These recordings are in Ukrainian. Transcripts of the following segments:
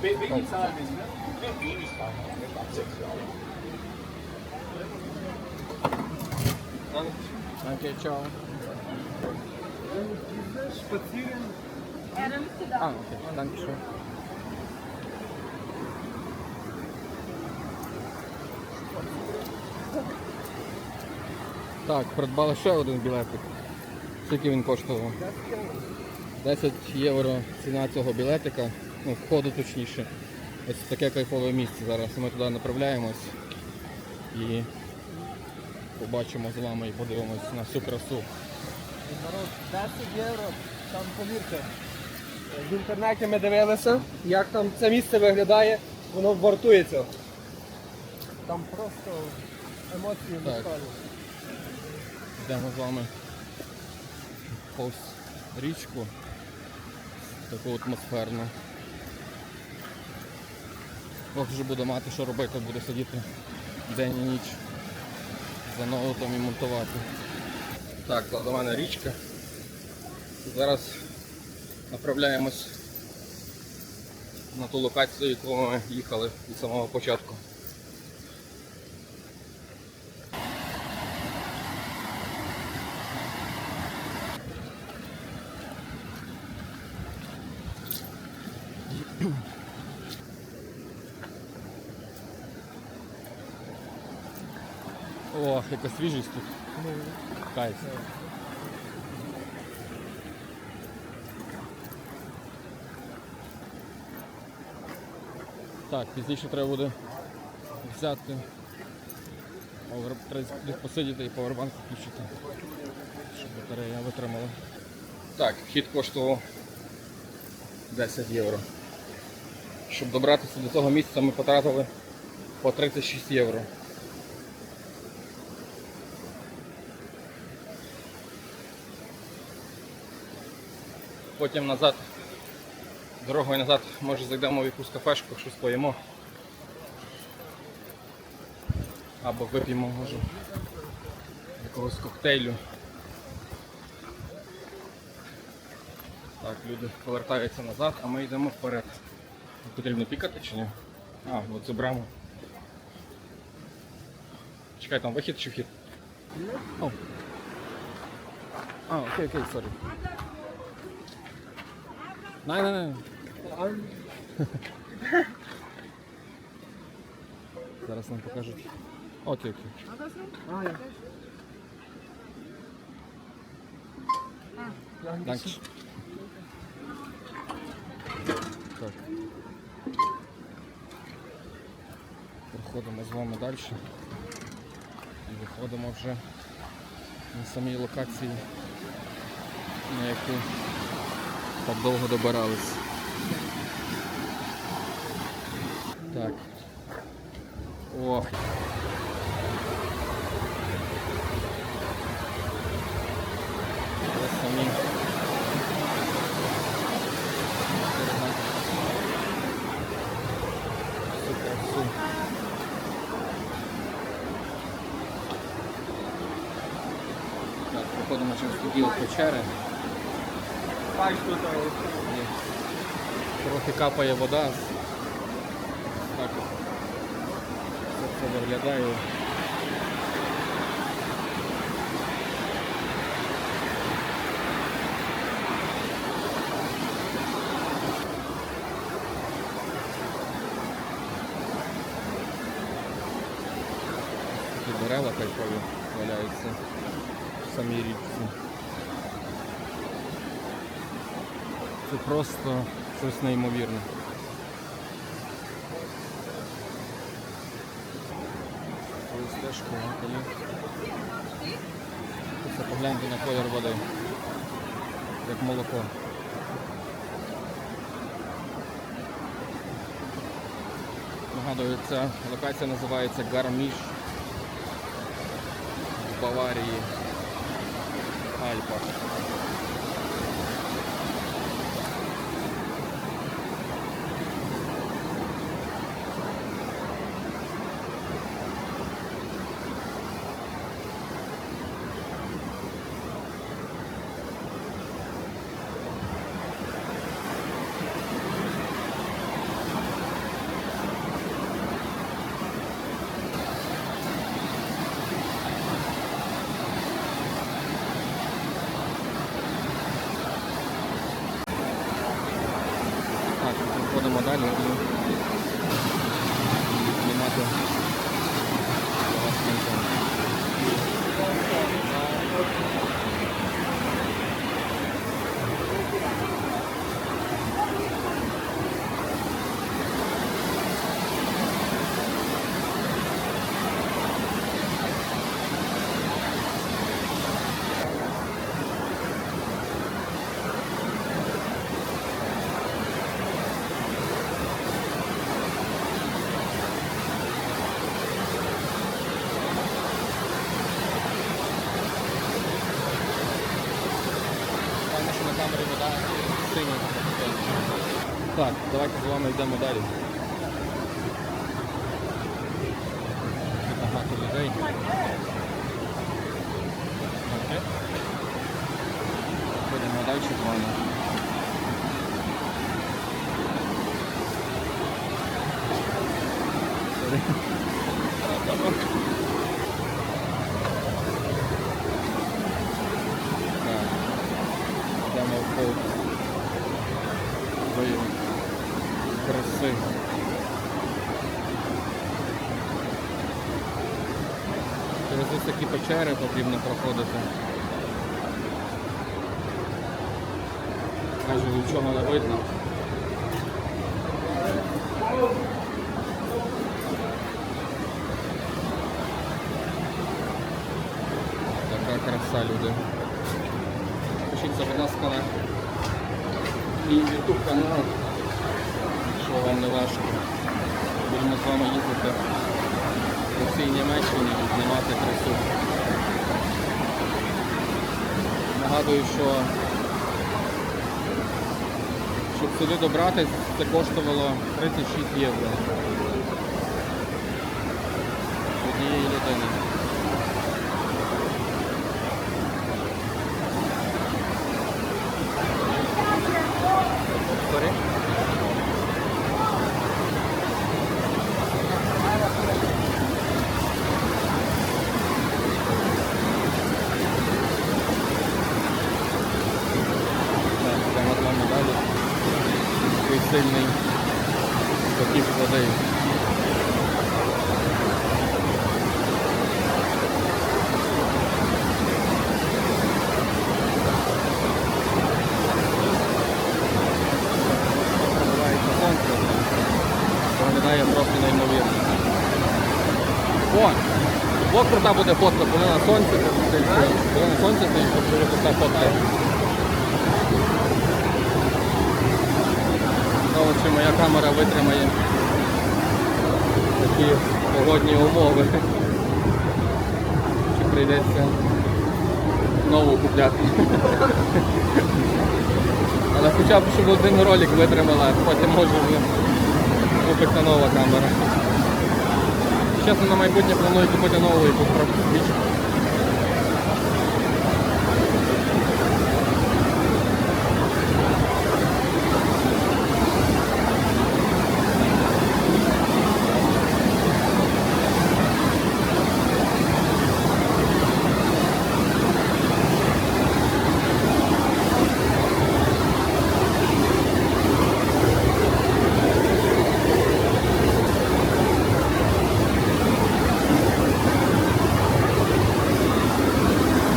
Hvilken tager vi? Окей, чао. Spazieren. А, окей, danke Так, придбали ще один білетик. Скільки він коштував? 10 євро ціна цього білетика, ну, входу точніше. Ось таке кайфове місце зараз. Ми туди направляємось і побачимо з вами і подивимось на всю красу. Народ, 10 євро, там повірте. В інтернеті ми дивилися, як там це місце виглядає, воно вартує цього. Там просто емоції безпалі. Йдемо з вами повз річку, таку атмосферну. Ох, вже буду мати, що робити, буде сидіти день і ніч за ноутом і монтувати. Так, до мене річка. Зараз направляємось на ту локацію, яку ми їхали від самого початку. Ох, яка свіжість тут. Кайф. Так, пізніше треба буде взяти. Треба посидіти і повербанк включити, щоб батарея витримала. Так, вхід коштував 10 євро. Щоб добратися до того місця, ми потратили по 36 євро. Потім назад, дорогою назад, може зайдемо в якусь кафешку, щось поїмо. Або вип'ємо, може, якогось коктейлю. Так, люди повертаються назад, а ми йдемо вперед. Потрібно пікати чи ні? А, от цю браму. Чекай, там вихід чи вхід? О. А, окей, окей, сорі. Nein, nein, nein. Зараз нам покажуть. Окей, окей. А, я. Данкс. Так. Проходимо з вами далі. І виходимо вже на самій локації, на яку так довго добирались. Так. Ох. Ось самі. Супер, супер. Так, поділ печери. Трохи капає вода. Так от. Це виглядає. Дерева кайфові валяються в самій річці. Це просто щось неймовірне. Ось стежка на колі. Це погляньте на колір води. Як молоко. Нагадую, ця локація називається Гарміш в Баварії. Альпах. Так, проходимо далі і знімати для вас контент. Певно, що на камері вода синя. Так, давайте з вами йдемо далі. Тут багато людей. Окей. Ходимо далі з вами. Так. Йдемо в пол своєї краси. Через ось такі печери потрібно проходити. Майже нічого не видно. Така краса люди. Підпишіться, будь ласка, на мій YouTube канал, якщо вам не важко. Будемо з вами їздити по всій Німеччині знімати красу. Нагадую, що щоб сюди добратись, це коштувало 36 євро. Однієї людини. Sorry? Так, прямо з вами далі. Такий сильний потік води. Пробивається сонце. Виглядає просто неймовірно. О! О, крута буде фотка, коли на сонці, коли на сонці стоїть, щоб дуже крута фотка. Знову чи моя камера витримає такі погодні умови. Чи прийдеться нову купляти. Але хоча б щоб один ролик витримала, потім може вже купиться нова камера. Чесно, на майбутнє планую купити нову і річ.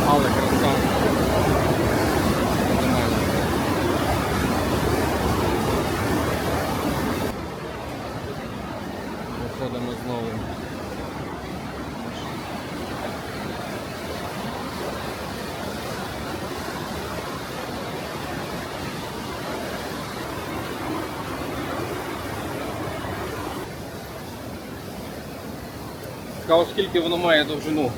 Але краса. Феноменально. Виходимо знову. Цікаво, оскільки воно має довжину.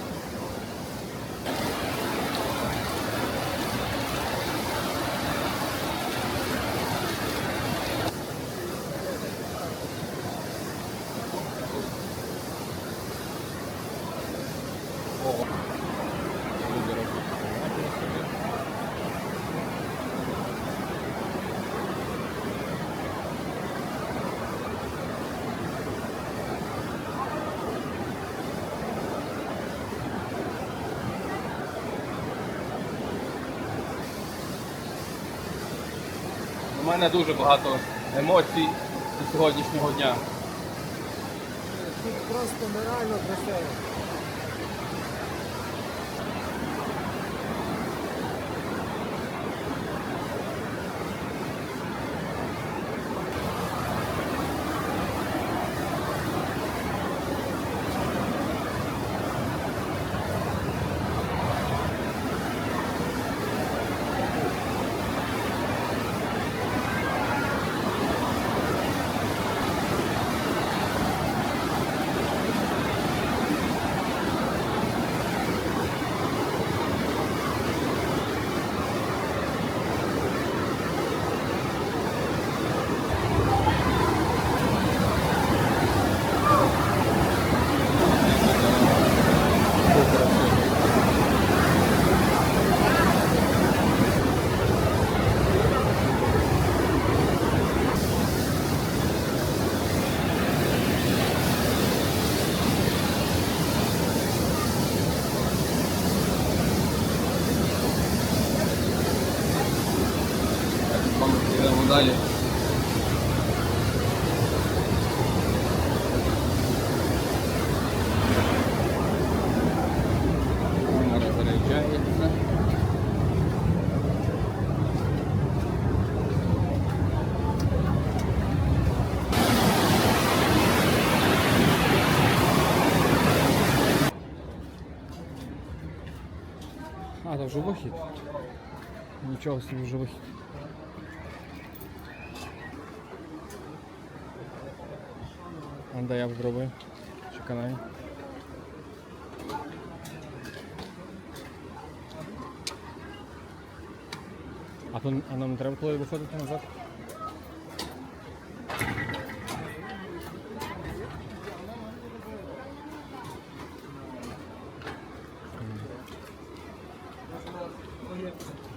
Люди У мене дуже багато емоцій до сьогоднішнього дня. Тут просто нереально красиво. далі. Камера заряджається. А, це вже вихід. Нічого собі вже вихід. А де я б зробив? Чи каналі? А, то, а нам треба коли виходити назад?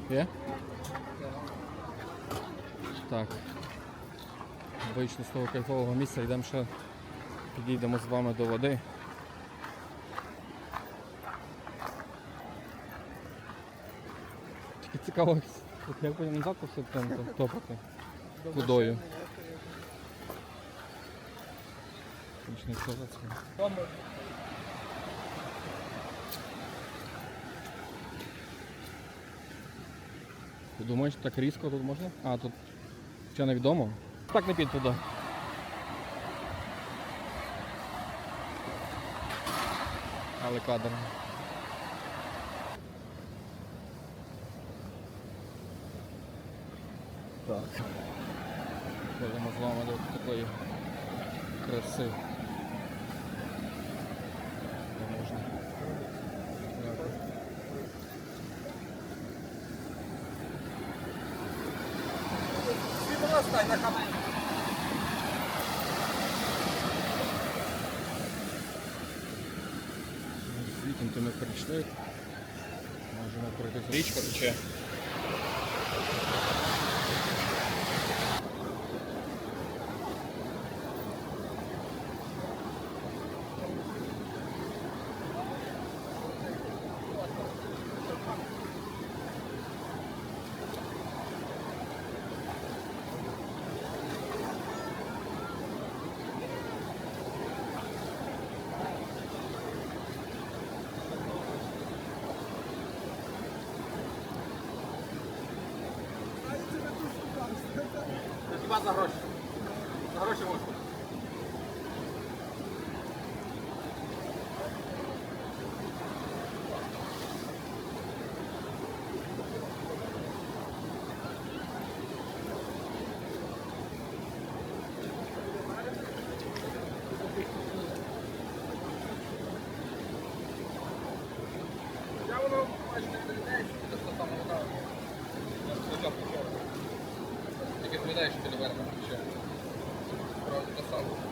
Є? Так. Вийшли з того кайфового місця, йдемо ще підійдемо з вами до води. Тільки цікаво, як потім назад посити там топати водою. Ти думаєш, так різко тут можна? А, тут ще невідомо. Так не під туди. Але кадр. Так. Ходимо з вами до такої краси. Де можна. Звідти то ми прийшли. Можемо пройти річка тече. Хіба за гроші? За гроші можна. Я воно майже не долітає, що це саме вода. Спочатку вчора. Тільки згадай, що ти не вернеш ще. Правда,